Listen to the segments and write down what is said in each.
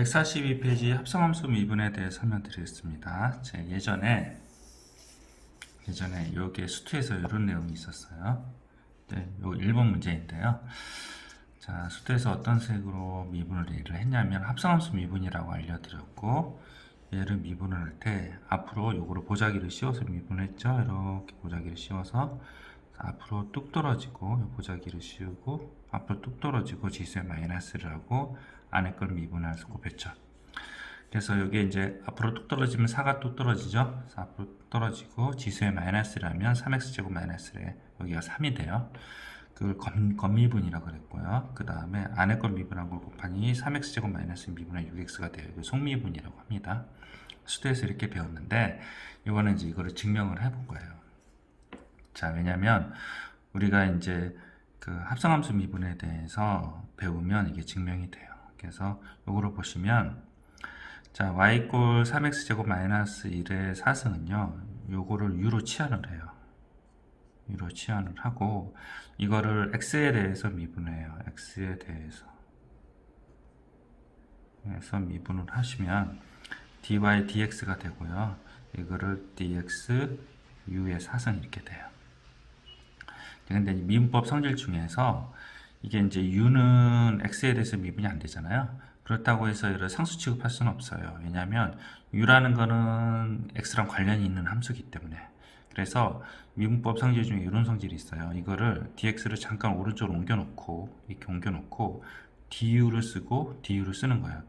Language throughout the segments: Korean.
142페이지 합성함수 미분에 대해 설명드리겠습니다. 제 예전에 예전에 여기에 수투에서 이런 내용이 있었어요. 네, 요 1번 문제인데요. 자, 수투에서 어떤 색으로 미분을 얘기를 했냐면 합성함수 미분이라고 알려드렸고 얘를 미분을 할 때 앞으로 요거를 보자기를 씌워서 미분했죠. 이렇게 보자기를 씌워서 앞으로 뚝 떨어지고 요 보자기를 씌우고 앞으로 뚝 떨어지고 지수의 마이너스를 하고 안에 걸 미분해서 곱했죠. 그래서 여기 이제 앞으로 뚝 떨어지면 4가 뚝 떨어지죠. 앞으로 뚝 떨어지고 지수의 마이너스라면 3x제곱 마이너스에 여기가 3이 돼요. 그걸 건, 건미분이라고 그랬고요. 그 다음에 안에 걸 미분한 걸 곱하니 3x제곱 마이너스 미분한 6x가 돼요. 이거 속미분이라고 합니다. 수도에서 이렇게 배웠는데 이거는 이제 이거를 증명을 해본 거예요. 자, 왜냐면 우리가 이제 그 합성함수 미분에 대해서 배우면 이게 증명이 돼요. 그래서 요거를 보시면 자, y 꼴 3x제곱 마이너스 1의 사승은요. 요거를 u로 치환을 해요. u로 치환을 하고 이거를 x에 대해서 미분해요. x에 대해서. 그래서 미분을 하시면 dy dx가 되고요. 이거를 dx u의 사승 이렇게 돼요. 근데 이 미분법 성질 중에서 이게 이제 u는 x에 대해서 미분이 안 되잖아요. 그렇다고 해서 이를 상수 취급할 수는 없어요. 왜냐하면 u라는 거는 x랑 관련이 있는 함수기 때문에. 그래서 미분법 성질 중에 이런 성질이 있어요. 이거를 dx를 잠깐 오른쪽으로 옮겨놓고 이렇게 옮겨놓고 du를 쓰고 du를 쓰는 거예요.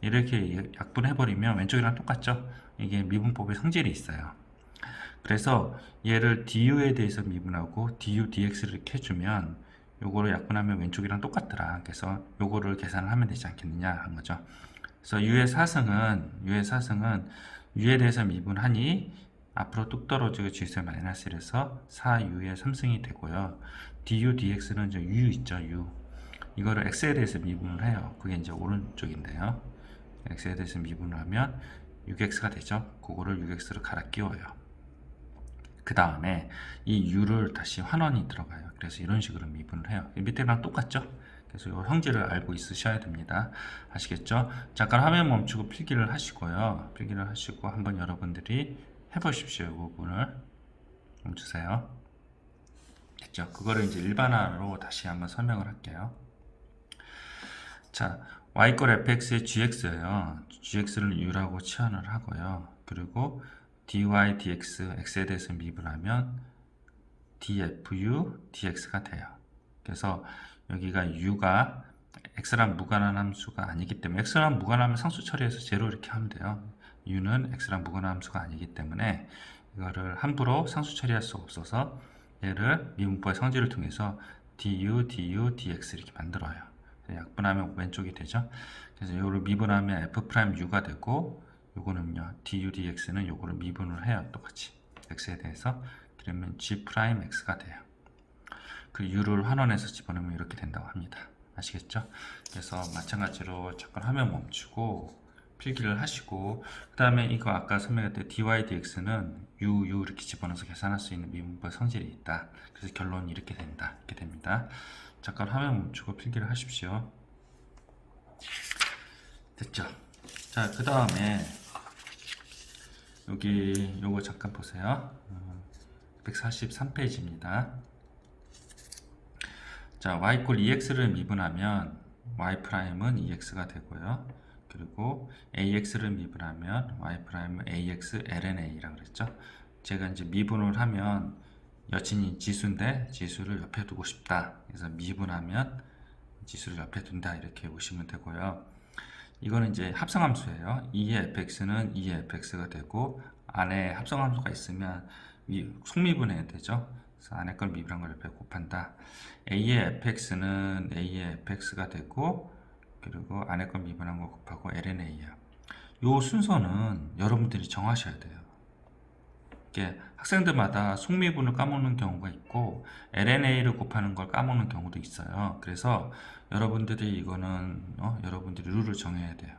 이렇게 약분해버리면 왼쪽이랑 똑같죠? 이게 미분법의 성질이 있어요. 그래서 얘를 du에 대해서 미분하고 du dx를 이렇게 해주면 요거를 약분하면 왼쪽이랑 똑같더라. 그래서 요거를 계산을 하면 되지 않겠느냐 한 거죠. 그래서 u의 사승은 u의 사승은 u에 대해서 미분하니 앞으로 뚝 떨어지고 지수의 마이너스 1에서 4u의 3승이 되고요. du dx는 이제 u 있죠, u. 이거를 x에 대해서 미분을 해요. 그게 이제 오른쪽인데요. x에 대해서 미분을 하면 6x가 되죠. 그거를 6x로 갈아 끼워요. 그 다음에 이 u를 다시 환원이 들어가요. 그래서 이런 식으로 미분을 해요. 밑에랑 똑같죠? 그래서 이 형질을 알고 있으셔야 됩니다. 아시겠죠? 잠깐 화면 멈추고 필기를 하시고요. 필기를 하시고 한번 여러분들이 해보십시오. 이 부분을 멈추세요. 됐죠? 그거를 이제 일반화로 다시 한번 설명을 할게요. 자, y꼴 fx의 gx예요. gx를 u라고 치환을 하고요. 그리고 dy dx x에 대해서 미분하면 dfu dx가 돼요. 그래서 여기가 u가 x랑 무관한 함수가 아니기 때문에 x랑 무관하면 상수 처리해서 제로 이렇게 하면 돼요. u는 x랑 무관한 함수가 아니기 때문에 이거를 함부로 상수 처리할 수 없어서 얘를 미분법의 성질을 통해서 du, du, dx 이렇게 만들어요. 약분하면 왼쪽이 되죠. 그래서 이거를 미분하면 f'u가 되고 요거는요 du dx는 요거를 미분을 해요 똑같이. x에 대해서. 그러면 g'x가 돼요. 그 u를 환원해서 집어넣으면 이렇게 된다고 합니다. 아시겠죠? 그래서 마찬가지로 잠깐 화면 멈추고 필기를 하시고 그 다음에 이거 아까 설명했던 dy dx는 u, u 이렇게 집어넣어서 계산할 수 있는 미분법 성질이 있다. 그래서 결론이 이렇게 된다. 이렇게 됩니다. 잠깐 화면 멈추고 필기를 하십시오. 됐죠? 자 그 다음에 여기 요거 잠깐 보세요. 143페이지입니다. 자, y 꼴 2x를 미분하면 y 프라임은 2x가 되고요. 그리고 ax를 미분하면 y 프라임은 ax lna라고 그랬죠. 제가 이제 미분을 하면 여친이 지수인데 지수를 옆에 두고 싶다. 그래서 미분하면 지수를 옆에 둔다 이렇게 보시면 되고요. 이거는 이제 합성함수예요. 2의 fx는 2의 fx가 되고 안에 합성함수가 있으면 속미분해야 되죠. 그래서 안에 걸 미분한 걸 옆에 곱한다. a의 fx는 a의 fx가 되고 그리고 안에 걸 미분한 걸 곱하고 lna야. 요 순서는 여러분들이 정하셔야 돼요. 이게 학생들마다 속미분을 까먹는 경우가 있고 LNA를 곱하는 걸 까먹는 경우도 있어요. 그래서 여러분들이 이거는 어? 여러분들이 룰을 정해야 돼요.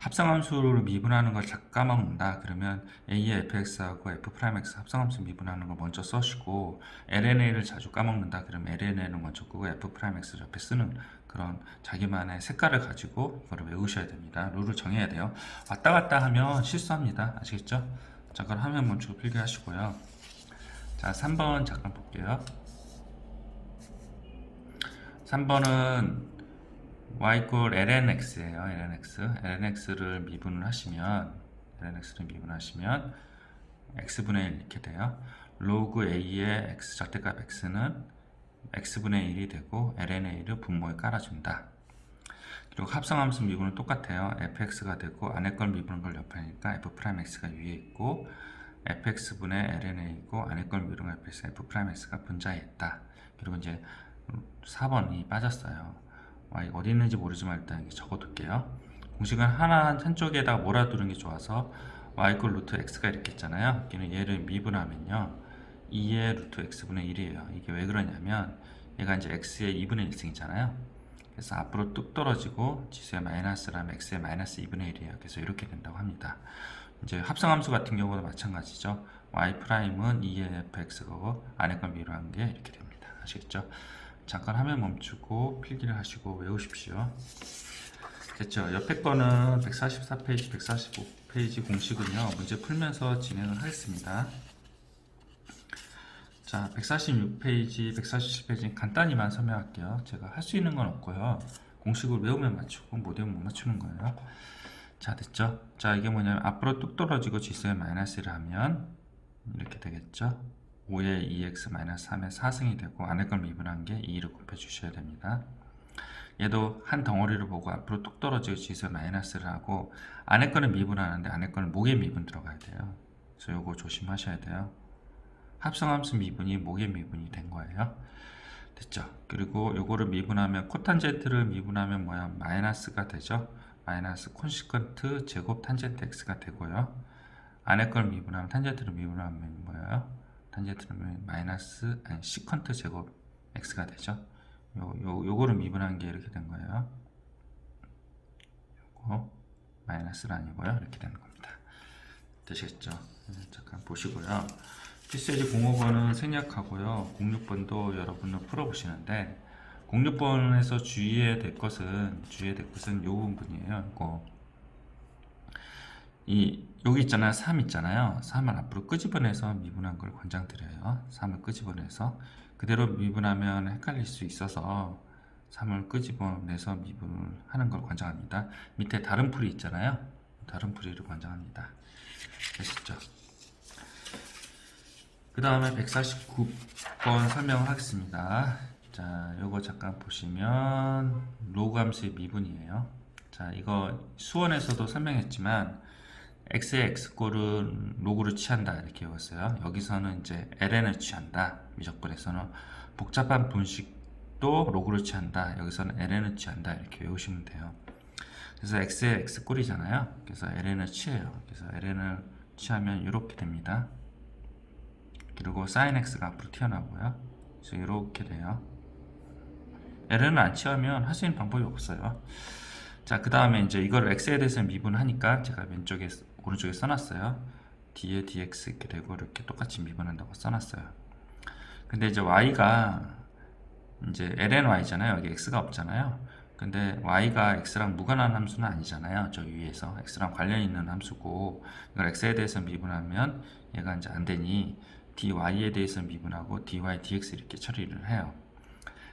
합성함수를 미분하는 걸 까먹는다 그러면 A의 fx하고 f'x 합성함수 미분하는 걸 먼저 써시고 LNA를 자주 까먹는다 그러면 LNA는 먼저 끄고 f'x를 옆에 쓰는 그런 자기만의 색깔을 가지고 이거를 외우셔야 됩니다. 룰을 정해야 돼요. 왔다 갔다 하면 실수합니다. 아시겠죠? 잠깐 화면 멈추고 필기하시고요. 자, 3번 잠깐 볼게요. 3번은 y equal lnx예요. lnx. lnx를 미분을 하시면 lnx를 미분하시면 x분의 1 이렇게 돼요. 로그 a의 x 절대값 x는 x분의 1이 되고 1을 분모에 깔아준다. 그리고 합성함수 미분은 똑같아요. fx가 되고 안에 걸 미분한 걸 옆에 하니까 f'x가 위에 있고 fx분의 ln이고 안에 걸 미분한 fx f'x가 분자에 있다. 그리고 이제 4번이 빠졌어요. y 어디 있는지 모르지만 일단 적어둘게요. 공식은 하나 한쪽에다가 몰아두는 게 좋아서 y equal 루트 x가 이렇게 있잖아요. 여기는 얘를 미분하면요. 2의 루트 x분의 1이에요. 이게 왜 그러냐면 얘가 이제 x의 2분의 1승이잖아요. 그래서 앞으로 뚝 떨어지고 지수의 마이너스라면 x의 마이너스 2분의 1이에요. 그래서 이렇게 된다고 합니다. 이제 합성함수 같은 경우도 마찬가지죠. y 프라임은 2의 fx고 안에 걸 미분한 게 이렇게 됩니다. 아시겠죠? 잠깐 화면 멈추고 필기를 하시고 외우십시오. 됐죠? 옆에 거는 144페이지, 145페이지 공식은요. 문제 풀면서 진행을 하겠습니다. 자, 146페이지, 147페이지 간단히만 설명할게요. 제가 할 수 있는 건 없고요. 공식을 외우면 맞추고 못 외우면 못 맞추는 거예요. 자, 됐죠? 자, 이게 뭐냐면 앞으로 뚝 떨어지고 지수에 마이너스를 하면 이렇게 되겠죠? 5의 2x 마이너스 3의 4승이 되고 안에 걸 미분한 게 2를 곱해 주셔야 됩니다. 얘도 한 덩어리를 보고 앞으로 뚝 떨어지고 지수에 마이너스를 하고 안에 거는 미분하는데 안에 거는 목에 미분 들어가야 돼요. 그래서 요거 조심하셔야 돼요. 합성함수 미분이 목의 미분이 된 거예요. 됐죠? 그리고 요거를 미분하면 코탄젠트를 미분하면 뭐야? 마이너스가 되죠? 마이너스 콘시퀀트 제곱 탄젠트 x가 되고요. 안에 걸 미분하면 탄젠트를 미분하면 뭐예요? 탄젠트는 마이너스 아니 시컨트 제곱 x가 되죠. 요, 요, 요거를 미분한 게 이렇게 된 거예요. 요거 마이너스는 아니고요. 이렇게 되는 겁니다. 되시겠죠? 네, 잠깐 보시고요. 필수예지 05번은 생략하고요. 06번도 여러분은 풀어보시는데 06번에서 주의해야 될 것은 주의해야 될 것은 요 부분이에요. 이거 이 여기 있잖아요. 3 있잖아요. 3을 앞으로 끄집어내서 미분한 걸 권장드려요. 3을 끄집어내서 그대로 미분하면 헷갈릴 수 있어서 3을 끄집어내서 미분을 하는 걸 권장합니다. 밑에 다른 풀이 있잖아요. 다른 풀이를 권장합니다. 되시죠? 그 다음에 149번 설명을 하겠습니다. 자, 요거 잠깐 보시면 로그 함수의 미분이에요. 자, 이거 수원에서도 설명했지만 x의 x꼴은 로그를 취한다 이렇게 외웠어요. 여기서는 이제 ln을 취한다. 미적분에서는 복잡한 분식도 로그를 취한다. 여기서는 ln을 취한다 이렇게 외우시면 돼요. 그래서 x의 x꼴이잖아요. 그래서 ln을 취해요. 그래서 ln을 취하면 이렇게 됩니다. 그리고 sin x가 앞으로 튀어나오고요. 그래서 이렇게 돼요. ln을 안 취하면 할 수 있는 방법이 없어요. 자, 그 다음에 이제 이걸 x에 대해서 미분하니까 제가 왼쪽에 오른쪽에 써놨어요. 뒤에 dx 이렇게 되고 이렇게 똑같이 미분한다고 써놨어요. 근데 이제 y가 이제 lny잖아요. 여기 x가 없잖아요. 근데 y가 x랑 무관한 함수는 아니잖아요. 저 위에서 x랑 관련 있는 함수고 이걸 x에 대해서 미분하면 얘가 이제 안 되니 dy에 대해서 미분하고 dy dx 이렇게 처리를 해요.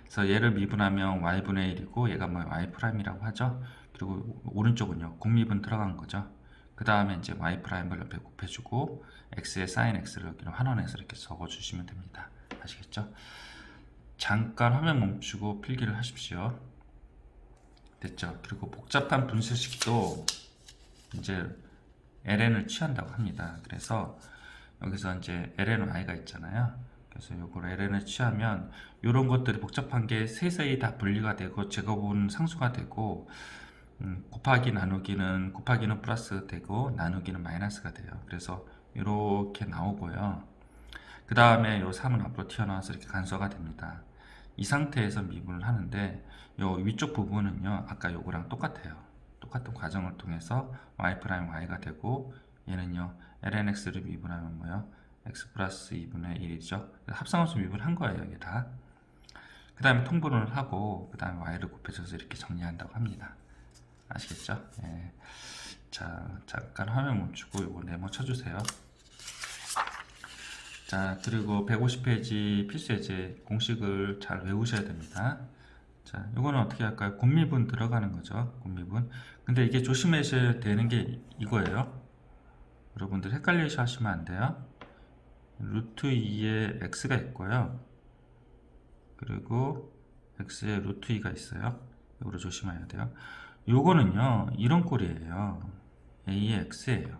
그래서 얘를 미분하면 y분의 1이고 얘가 뭐 y'이라고 하죠. 그리고 오른쪽은요. 공미분 들어간 거죠. 그 다음에 이제 y 프라임을 옆에 곱해주고 x의 sin x를 여기로 환원해서 이렇게 적어주시면 됩니다. 아시겠죠? 잠깐 화면 멈추고 필기를 하십시오. 됐죠? 그리고 복잡한 분수식도 이제 ln을 취한다고 합니다. 그래서 여기서 이제 lny가 있잖아요. 그래서 요걸 ln을 취하면 이런 것들이 복잡한 게 세세히 다 분리가 되고 제곱은 상수가 되고 음, 곱하기 나누기는 곱하기는 플러스 되고 나누기는 마이너스가 돼요. 그래서 이렇게 나오고요. 그 다음에 요 3은 앞으로 튀어나와서 이렇게 간소가 됩니다. 이 상태에서 미분을 하는데 요 위쪽 부분은요 아까 요거랑 똑같아요. 똑같은 과정을 통해서 y 프라임 y가 되고 얘는요 lnx를 미분하면 뭐요 x 플러스 2분의 1이죠. 합성함수 미분한 거예요 이게 다. 그 다음에 통분을 하고 그 다음에 y를 곱해줘서 이렇게 정리한다고 합니다. 아시겠죠? 예. 자 잠깐 화면 멈추고 이거 네모 쳐주세요. 자 그리고 150페이지 필수 예제 공식을 잘 외우셔야 됩니다. 자 이거는 어떻게 할까요? 곱미분 들어가는 거죠. 곱미분. 근데 이게 조심하셔야 되는 게 이거예요. 여러분들 헷갈리셔 하시면 안 돼요. 루트 2에 x가 있고요. 그리고 x에 루트 2가 있어요. 이거를 조심해야 돼요. 요거는요, 이런 꼴이에요. a의 x예요.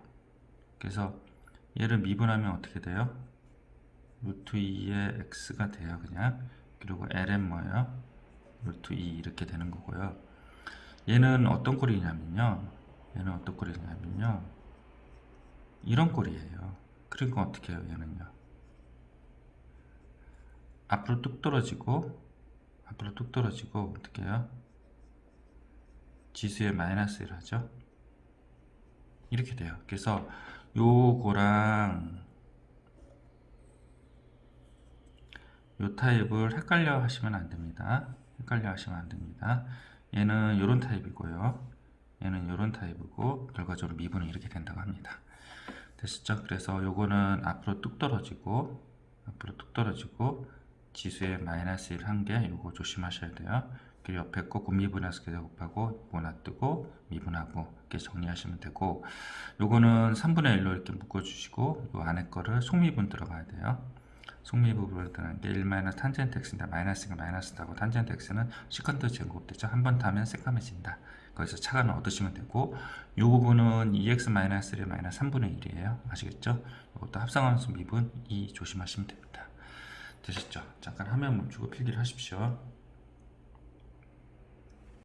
그래서 얘를 미분하면 어떻게 돼요? 루트 2의 x가 돼요, 그냥. 그리고 ln 뭐예요? 루트 2 이렇게 되는 거고요. 얘는 어떤 꼴이냐면요. 얘는 어떤 꼴이냐면요. 이런 꼴이에요. 그러니까 어떻게 해요, 얘는요? 앞으로 뚝 떨어지고, 앞으로 뚝 떨어지고, 어떻게 해요? 지수에 마이너스를 하죠? 이렇게 돼요. 그래서 요거랑 요 타입을 헷갈려 하시면 안 됩니다. 헷갈려 하시면 안 됩니다. 얘는 요런 타입이고요. 얘는 요런 타입이고, 결과적으로 미분은 이렇게 된다고 합니다. 됐죠? 그래서 요거는 앞으로 뚝 떨어지고 앞으로 뚝 떨어지고 지수에 마이너스 1 한 개 요거 조심하셔야 돼요. 그리고 옆에 거 곱미분해서 곱하고 요거 놔두고 미분하고 이렇게 정리하시면 되고 요거는 3분의 1로 이렇게 묶어주시고 요 안에 거를 속미분 들어가야 돼요. 속미분을 들어가는 게 1 마이너스 탄젠트 x인데 마이너스가 마이너스다고 탄젠트 x는 시컨트 제곱되죠. 한 번 타면 새까매진다. 거기서 차관을 얻으시면 되고 이 부분은 2x 마이너스 1 마이너스 3분의 1이에요. 아시겠죠? 이것도 합성함수 미분 2 조심하시면 됩니다. 되셨죠? 잠깐 화면 멈추고 필기를 하십시오.